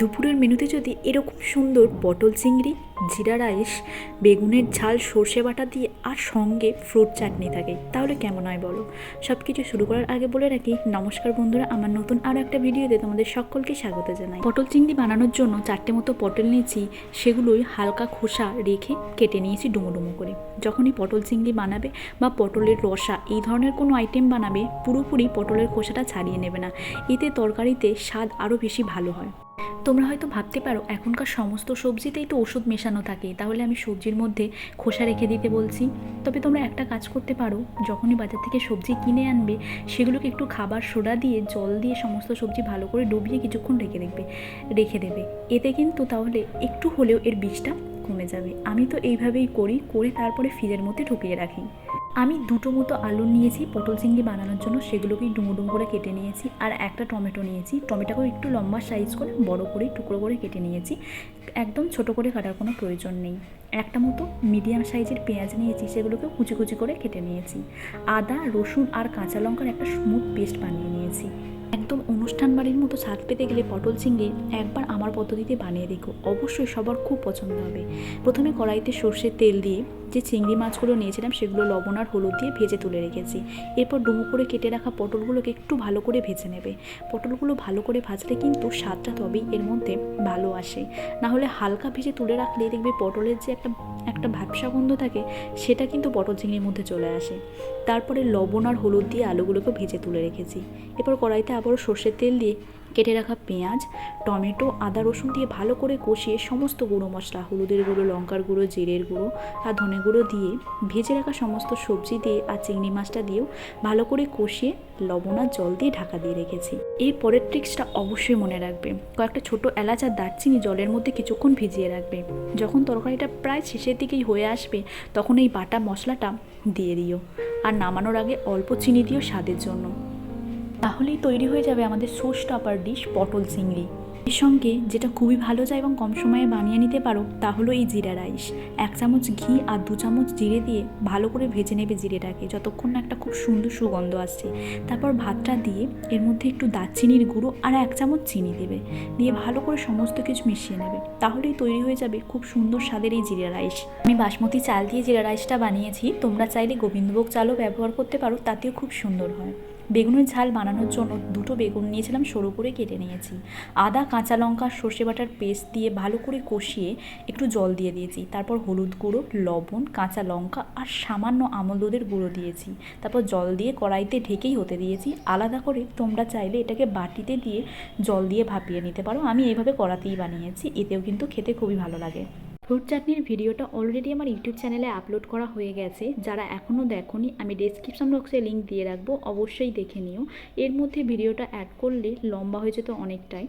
দুপুরের মেনুতে যদি এরকম সুন্দর পটল চিংড়ি, জিরা রাইস, বেগুনের ঝাল, সর্ষে বাটা দিয়ে আর সঙ্গে ফ্রুট চাটনি থাকে, তাহলে কেমন হয় বলো? সব কিছু শুরু করার আগে বলে রাখি, নমস্কার বন্ধুরা, আমার নতুন আরও একটা ভিডিওতে তোমাদের সকলকে স্বাগত জানাই। পটল চিংড়ি বানানোর জন্য চারটে মতো পটল নিয়েছি, সেগুলোই হালকা খোসা রেখে কেটে নিয়েছি ডুমো ডুমো করে। যখনই পটল চিংড়ি বানাবে বা পটলের রসা, এই ধরনের কোনো আইটেম বানাবে, পুরোপুরি পটলের খোসাটা ছাড়িয়ে নেবে না, এতে তরকারিতে স্বাদ আরও বেশি ভালো হয়। তোমরা হয়তো ভাবতে পারো, এখনকার সমস্ত সবজিতেই তো ওষুধ মেশানো থাকে। তাহলে আমি সবজির মধ্যে খোসা রেখে দিতে বলছি। তবে তোমরা একটা কাজ করতে পারো, যখনই বাজার থেকে সবজি কিনে আনবে, সেগুলোকে একটু খাবার সোডা দিয়ে, জল দিয়ে সমস্ত সবজি ভালো করে ডুবিয়ে কিছুক্ষণ রেখে দেখবে, রেখে দেবে। এতে কিন্তু তাহলে একটু হলেও এর বীজটা কমে যাবে। আমি তো এইভাবেই করি, করে তারপরে ফ্রিজের মধ্যে ঢুকিয়ে রাখি। আমি দুটো মতো আলু নিয়েছি, পটল চিংড়ি বানানোর জন্য। সেগুলোকেই ডুমো করে কেটে নিয়েছি। আর একটা টমেটো নিয়েছি। টমেটোকে একটু লম্বা সাইজ করে বড় করে, টুকরো করে কেটে নিয়েছি। একদম ছোট করে কাটার কোনো প্রয়োজন নেই। একটা মতো মিডিয়াম সাইজের পেঁয়াজ নিয়েছি সেগুলোকে কুচি কুচি করে কেটে নিয়েছি। আদা, রসুন আর কাঁচা লঙ্কার একটা স্মুথ পেস্ট বানিয়ে নিয়েছি। একদম অনুষ্ঠান বাড়ির মতো স্বাদ পেতে গেলে পটল চিংড়ি একবার আমার পদ্ধতিতে বানিয়ে দেখো। অবশ্যই সবার খুব পছন্দ হবে। প্রথমে কড়াইতে সর্ষের তেল দিয়ে যে চিংড়ি মাছগুলো নিয়েছিলাম সেগুলো লবণ আর হলুদ দিয়ে ভেজে তুলে রেখেছি। এরপর ডুমো করে কেটে রাখা পটলগুলোকে একটু ভালো করে ভেজে নেবে। পটলগুলো ভালো করে ভাজলে কিন্তু স্বাদটা তবেই এর মধ্যে ভালো আসে। না হলে হালকা ভেজে তুলে রাখলে দেখবে পটলের যে একটা একটা ভ্যাবসা গন্ধ থাকে, সেটা কিন্তু পটল চিংড়ির মধ্যে চলে আসে। তারপরে লবণ আর হলুদ দিয়ে আলুগুলোকে ভেজে তুলে রেখেছি। এরপর কড়াইতে আবারও সর্ষের তেল দিয়ে কেটে রাখা পেঁয়াজ, টমেটো, আদা, রসুন দিয়ে ভালো করে কষিয়ে সমস্ত গুঁড়ো মশলা, হলুদের গুঁড়ো, লঙ্কার গুঁড়ো, জিরের গুঁড়ো আর ধনে গুঁড়ো দিয়ে ভেজে রাখা সমস্ত সবজি দিয়ে আর চিংড়ি মাছটা দিয়েও ভালো করে কষিয়ে লবণ আর জল দিয়ে ঢাকা দিয়ে রেখেছি। এই পরের ট্রিক্সটা অবশ্যই মনে রাখবে। কয়েকটা ছোট এলাচ আর দারচিনি জলের মধ্যে কিছুক্ষণ ভিজিয়ে রাখবে। যখন তরকারিটা প্রায় শেষের দিকেই হয়ে আসবে, তখন এই বাটা মশলাটা দিয়ে দিও। আর নামানোর আগে অল্প চিনি দিও স্বাদের জন্য। তাহলেই তৈরি হয়ে যাবে আমাদের সোস টপার ডিশ, পটল চিংড়ি। এর সঙ্গে যেটা খুবই ভালো যায় এবং কম সময়ে বানিয়ে নিতে পারো, তা হলো এই জিরা রাইস। এক চামচ ঘি আর দু চামচ জিরে দিয়ে ভালো করে ভেজে নেবে জিরেটাকে, যতক্ষণ না একটা খুব সুন্দর সুগন্ধ আসছে। তারপর ভাতটা দিয়ে এর মধ্যে একটু দারচিনির গুঁড়ো আর এক চামচ চিনি দেবে, দিয়ে ভালো করে সমস্ত কিছু মিশিয়ে নেবে। তাহলেই তৈরি হয়ে যাবে খুব সুন্দর স্বাদের এই জিরা রাইস। আমি বাসমতি চাল দিয়ে জিরা রাইসটা বানিয়েছি, তোমরা চাইলে গোবিন্দভোগ চালও ব্যবহার করতে পারো, তাতেও খুব সুন্দর হয়। বেগুনের ঝাল বানানোর জন্য দুটো বেগুন নিয়েছিলাম, সরু করে কেটে নিয়েছি। আদা, কাঁচা লঙ্কা, সর্ষে বাটার পেস্ট দিয়ে ভালো করে কষিয়ে একটু জল দিয়ে দিয়েছি। তারপর হলুদ গুঁড়ো, লবণ, কাঁচা লঙ্কা আর সামান্য আমল দুধের গুঁড়ো দিয়েছি। তারপর জল দিয়ে কড়াইতে ঢেকেই হতে দিয়েছি। আলাদা করে তোমরা চাইলে এটাকে বাটিতে দিয়ে জল দিয়ে ভাপিয়ে নিতে পারো। আমি এইভাবে কড়াতেই বানিয়েছি। এতেও কিন্তু খেতে খুবই ভালো লাগে। ফ্রুট চাটনির ভিডিওটা অলরেডি আমার ইউটিউব চ্যানেলে আপলোড করা হয়ে গেছে। যারা এখনও দেখোনি, আমি ডেসক্রিপশন বক্সে লিঙ্ক দিয়ে রাখব, অবশ্যই দেখে নিও। এর মধ্যে ভিডিওটা অ্যাড করলে লম্বা হয়ে যেত অনেকটাই।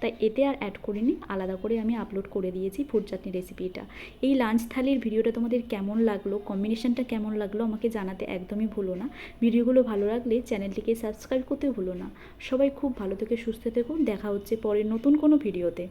তাই এতে আর অ্যাড করিনি, আলাদা করে আমি আপলোড করে দিয়েছি ফুড চাটনি রেসিপিটা এই লাঞ্চ থালির ভিডিওটা তোমাদের কেমন লাগল কম্বিনেশনটা কেমন লাগল আমাকে জানাতে একদমই ভুলো না। ভিডিওগুলো ভালো লাগলে চ্যানেলটিকে সাবস্ক্রাইব করতে ভুলো না। সবাই খুব ভালো থেকে, সুস্থ থেকো। দেখা হচ্ছে পরে নতুন কোনো ভিডিওতে।